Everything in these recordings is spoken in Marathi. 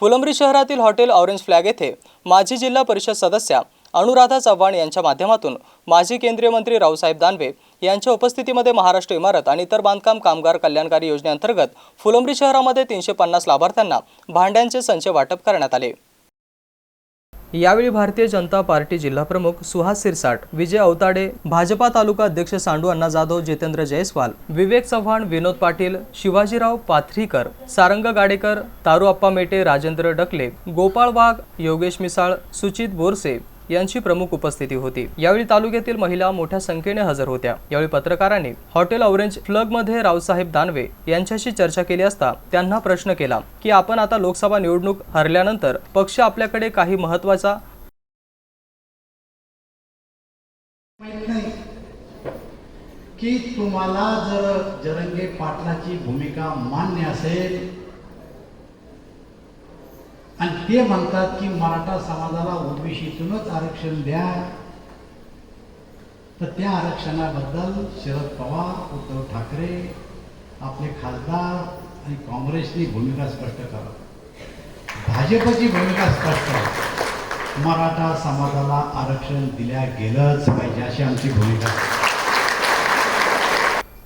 फुलंब्री शहरातील हॉटेल ऑरेंज फ्लॅग येथे माजी जिल्हा परिषद सदस्या अनुराधा चव्हाण यांच्या माध्यमातून माजी केंद्रीय मंत्री रावसाहेब दानवे यांच्या उपस्थितीमध्ये महाराष्ट्र इमारत आणि इतर बांधकाम कामगार कल्याणकारी योजनेअंतर्गत फुलंब्री शहरामध्ये तीनशे पन्नास लाभार्थ्यांना भांड्यांचे संच वाटप करण्यात आले. यावेळी भारतीय जनता पार्टी जिल्हाप्रमुख सुहास सिरसाट विजय अवताडे भाजपा तालुका अध्यक्ष सांडू अण्णा जाधव जितेंद्र जयस्वाल विवेक चव्हाण विनोद पाटील शिवाजीराव पाथरीकर सारंग गाडेकर तारू अप्पा मेटे राजेंद्र डकले गोपाळ वाघ योगेश मिसाळ सुचित बोरसे यांची प्रमुख उपस्थिती होती. यावेळी तालुक्यातील महिला मोठ्या संख्येने हजर होत्या. यावेळी पत्रकारांनी हॉटेल ऑरेंज फ्लगमध्ये रावसाहेब दानवे यांच्याशी चर्चा केली असता त्यांना प्रश्न केला की आपण आता लोकसभा निवडणूक हरल्यानंतर पक्ष आपल्याकडे काही महत्त्वाचा की तुम्हाला जर जरंगे पाटलाची भूमिका मान्य असेल आणि ते म्हणतात की मराठा समाजाला ओबीसीतूनच आरक्षण द्या. तर त्या आरक्षणाबद्दल शरद पवार उद्धव ठाकरे आपले खासदार आणि काँग्रेसनी भूमिका स्पष्ट करा. भाजपची भूमिका स्पष्ट मराठा समाजाला आरक्षण दिल्या गेलंच पाहिजे अशी आमची भूमिका.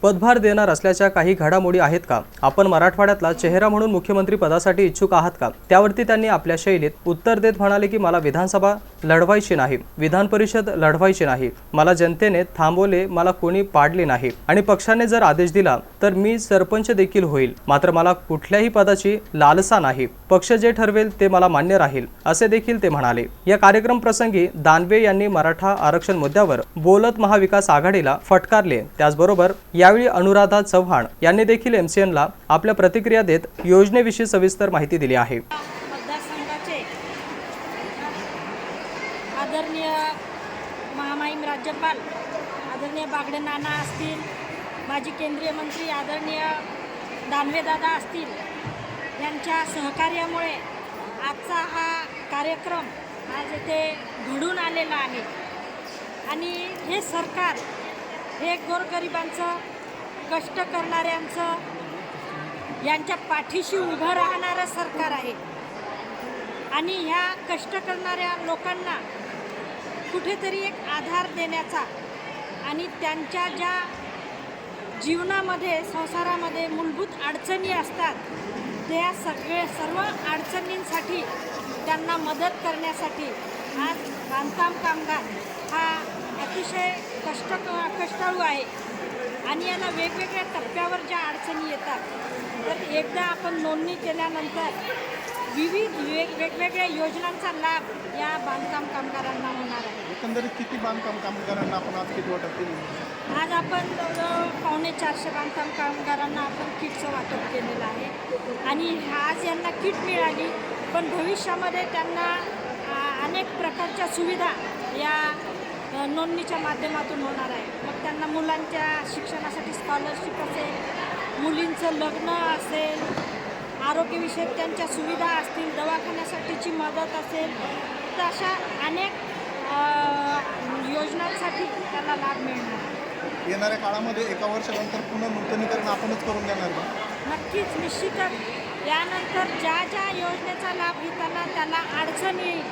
पदभार देणार असल्याच्या काही घडामोडी आहेत का? आपण मराठवाड्यातला चेहरा म्हणून मुख्यमंत्री पदासाठी इच्छुक आहात का? त्यावरती त्यांनी आपल्या शैलीत उत्तर देत म्हणाले की मला विधानसभा लढवायची नाही. विधान परिषद लढवायची नाही. मला जनतेने थांबवले मला कोणी पाडले नाही. आणि पक्षाने जर आदेश दिला तर मी सरपंच देखील होईल. मात्र मला कुठल्याही पदाची लालसा नाही. पक्ष जे ठरवेल ते मला मान्य राहील असे देखील ते म्हणाले. या कार्यक्रम प्रसंगी दानवे यांनी मराठा आरक्षण मुद्द्यावर बोलत महाविकास आघाडीला फटकारले. त्याचबरोबर या यावेळी अनुराधा चव्हाण यांनी देखील एमसीएनला आपल्या प्रतिक्रिया देत योजनेविषयी सविस्तर माहिती दिली आहे. मतदारसंघाचे आदरणीय महामाईम राज्यपाल आदरणीय बागडे नाना असतील माजी केंद्रीय मंत्री आदरणीय दानवेदादा असतील यांच्या सहकार्यामुळे आजचा हा कार्यक्रम आज येथे घडून आलेला आहे. आणि हे सरकार हे गोरगरिबांचं कष्ट करणाऱ्यांचं यांच्या पाठीशी उभं राहणारं सरकार आहे. आणि ह्या कष्ट करणाऱ्या लोकांना कुठेतरी एक आधार देण्याचा आणि त्यांच्या ज्या जीवनामध्ये संसारामध्ये मूलभूत अडचणी असतात त्या सगळे सर्व अडचणींसाठी त्यांना मदत करण्यासाठी आज बांधकाम कामगार हा अतिशय कष्ट कष्टाळू आहे. आणि याला वेगवेगळ्या टप्प्यावर ज्या अडचणी येतात तर एकदा आपण नोंदणी केल्यानंतर विविध वेग वेगवेगळ्या योजनांचा लाभ या बांधकाम कामगारांना होणार आहे. एकंदरीत किती बांधकाम कामगारांना आपण आज किती वाटप केली? आज आपण जवळजवळ पावणे चारशे बांधकाम कामगारांना आपण किटचं वाटप केलेलं आहे. आणि आज यांना किट मिळाली पण भविष्यामध्ये त्यांना अनेक प्रकारच्या सुविधा या नोंदणीच्या माध्यमातून होणार आहे. मग त्यांना मुलांच्या शिक्षणासाठी स्कॉलरशिप असेल मुलींचं लग्न असेल आरोग्यविषयक त्यांच्या सुविधा असतील दवाखान्यासाठीची मदत असेल तर अशा अनेक योजनांसाठी त्याला लाभ मिळणार. आहे येणाऱ्या काळामध्ये एका वर्षानंतर पुन्हा नूतनीकरण आपणच करून देणार का नक्कीच निश्चितच. यानंतर ज्या ज्या योजनेचा लाभ घेताना त्याला अडचण येईल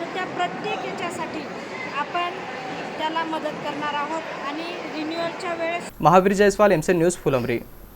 तर त्या प्रत्येक याच्यासाठी आपण त्याला मदत करणार आहोत आणि रिन्युअलच्या वेळेस Mahavir Jaiswal M C news Phulambri.